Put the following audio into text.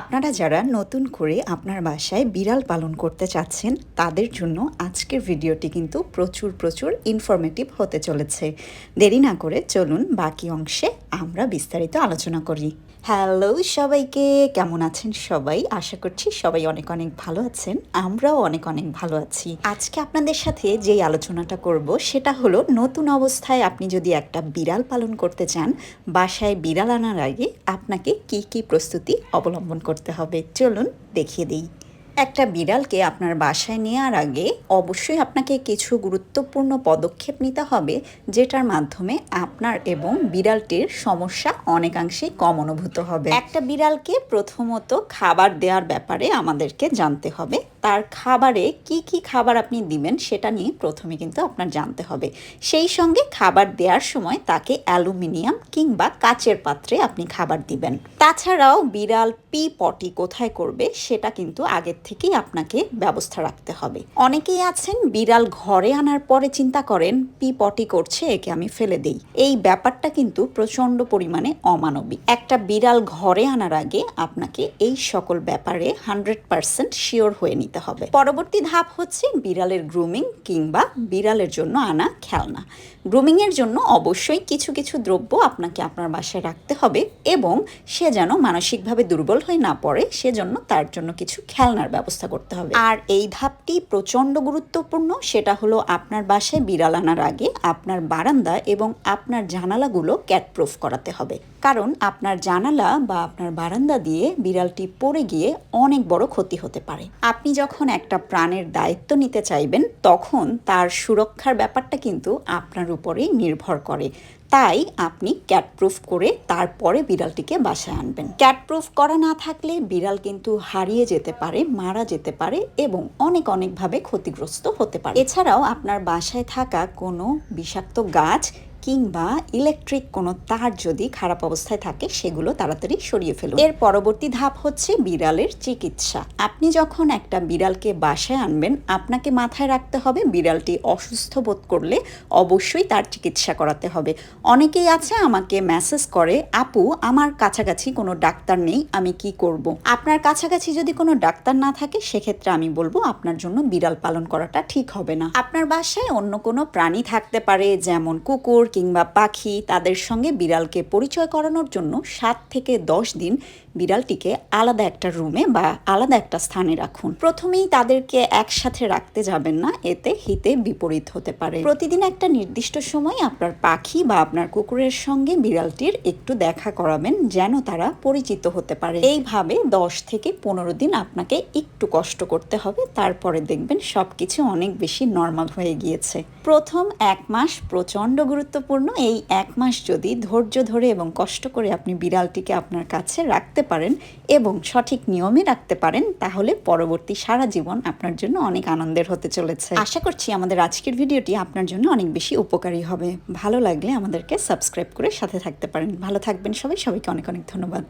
আপনারা যারা নতুন করে আপনার বাসায় বিড়াল পালন করতে চাচ্ছেন, তাদের জন্য আজকের ভিডিওটি কিন্তু প্রচুর প্রচুর ইনফরমেটিভ হতে চলেছে। দেরি না করে চলুন বাকি অংশে আমরা বিস্তারিত আলোচনা করি। হ্যালো সবাইকে, কেমন আছেন সবাই? আশা করছি সবাই অনেক অনেক ভালো আছেন, আমরাও অনেক অনেক ভালো আছি। আজকে আপনাদের সাথে যেই আলোচনাটা করব সেটা হলো নতুন অবস্থায় আপনি যদি একটা বিড়াল পালন করতে চান, বাসায় বিড়াল আনার আগে আপনাকে কি কি প্রস্তুতি অবলম্বন করতে হবে? চলুন দেখিয়ে দিই। একটা বিড়ালকে আপনার বাসায় নেওয়ার আগে অবশ্যই আপনাকে কিছু গুরুত্বপূর্ণ পদক্ষেপ নিতে হবে, যেটার মাধ্যমে আপনার এবং বিড়ালটির সমস্যা অনেকাংশেই কম অনুভূত হবে। একটা বিড়ালকে প্রথমত খাবার দেওয়ার ব্যাপারে আমাদেরকে জানতে হবে। তার খাবারে কি কি খাবার আপনি দিবেন সেটা নিয়ে প্রথমে কিন্তু আপনার জানতে হবে। সেই সঙ্গে খাবার দেওয়ার সময় তাকে অ্যালুমিনিয়াম কিংবা কাচের পাত্রে আপনি খাবার দিবেন। তাছাড়াও বিড়াল পি পটি কোথায় করবে সেটা কিন্তু আগের থেকেই আপনাকে ব্যবস্থা রাখতে হবে। অনেকেই আছেন বিড়াল ঘরে আনার পরে চিন্তা করেন, পি পটি করছে, একে আমি ফেলে দেই। এই ব্যাপারটা কিন্তু প্রচণ্ড পরিমাণে অমানবিক। একটা বিড়াল ঘরে আনার আগে আপনাকে এই সকল ব্যাপারে হান্ড্রেড পার্সেন্ট শিওর হয়ে নিতে হবে। পরবর্তী ধাপ হচ্ছে বিড়ালের গ্রুমিং কিংবা বিড়ালের জন্য আনা খেলনা। গ্রুমিং এর জন্য অবশ্যই কিছু কিছু দ্রব্য আপনাকে আপনার বাসায় রাখতে হবে এবং সে যেন মানসিকভাবে দুর্বল হয়ে না পড়ে সেজন্য তার জন্য কিছু খেলনার ব্যবস্থা করতে হবে। আর এই ধাপটি প্রচণ্ড গুরুত্বপূর্ণ, সেটা হলো আপনার বাসায় বিড়াল আনার আগে আপনার বারান্দা এবং আপনার জানালাগুলো ক্যাটপ্রুফ করাতে হবে। কারণ আপনার জানালা বা আপনার বারান্দা দিয়ে বিড়ালটি পড়ে গিয়ে অনেক বড় ক্ষতি হতে পারে। আপনি যখন একটা প্রাণের দায়িত্ব নিতে চাইবেন, তখন তার সুরক্ষার ব্যাপারটা কিন্তু আপনার উপরেই নির্ভর করে। তাই আপনি ক্যাটপ্রুফ করে তারপরে বিড়ালটিকে বাসায় আনবেন। ক্যাটপ্রুফ করা না থাকলে বিড়াল কিন্তু হারিয়ে যেতে পারে, মারা যেতে পারে এবং অনেক অনেকভাবে ক্ষতিগ্রস্ত হতে পারে। এছাড়াও আপনার বাসায় থাকা কোনো বিষাক্ত গাছ কিংবা ইলেকট্রিক কোনো তার যদি খারাপ অবস্থায় থাকে, সেগুলো তাড়াতাড়ি সরিয়ে ফেলুন। এর পরবর্তী ধাপ হচ্ছে বিড়ালের চিকিৎসা। আপনি যখন একটা বিড়ালকে বাসায় আনবেন, আপনাকে মাথায় রাখতে হবে বিড়ালটি অসুস্থ বোধ করলে অবশ্যই তার চিকিৎসা করাতে হবে। অনেকেই আছে আমাকে মেসেজ করে, আপু, আমার কাছাকাছি কোনো ডাক্তার নেই, আমি কি করব। আপনার কাছাকাছি যদি কোনো ডাক্তার না থাকে, সেক্ষেত্রে আমি বলব আপনার জন্য বিড়াল পালন করাটা ঠিক হবে না। আপনার বাসায় অন্য কোনো প্রাণী থাকতে পারে, যেমন কুকুর কিংবা পাখি তাদের সঙ্গে বিড়ালকে পরিচয় করানোর জন্য সাত থেকে দশ দিন বিড়ালটিকে আলাদা একটা রুমে বা আলাদা একটা স্থানে রাখুন। প্রথমেই তাদেরকে একসাথে রাখতে যাবেন না, এতে হিতে বিপরীত হতে পারে। প্রতিদিন একটা নির্দিষ্ট সময় আপনার পাখি বা আপনার কুকুরের সঙ্গে বিড়ালটির একটু দেখা করাবেন, যেন তারা পরিচিত হতে পারে। এইভাবে দশ থেকে পনেরো দিন আপনাকে একটু কষ্ট করতে হবে, তারপরে দেখবেন সবকিছু অনেক বেশি নর্মাল হয়ে গিয়েছে। প্রথম এক মাস প্রচণ্ড গুরুত্বপূর্ণ, এই এক মাস যদি ধৈর্য ধরে এবং কষ্ট করে আপনি বিড়ালটিকে আপনার কাছে রাখতে পারেন এবং সঠিক নিয়মে রাখতে পারেন, তাহলে পরবর্তী সারা জীবন আপনার জন্য অনেক আনন্দের হতে চলেছে। আশা করছি আমাদের আজকের ভিডিওটি আপনার জন্য অনেক বেশি উপকারী হবে। ভালো লাগলে আমাদেরকে সাবস্ক্রাইব করে সাথে থাকতে পারেন। ভালো থাকবেন সবাই। সবাইকে অনেক অনেক ধন্যবাদ।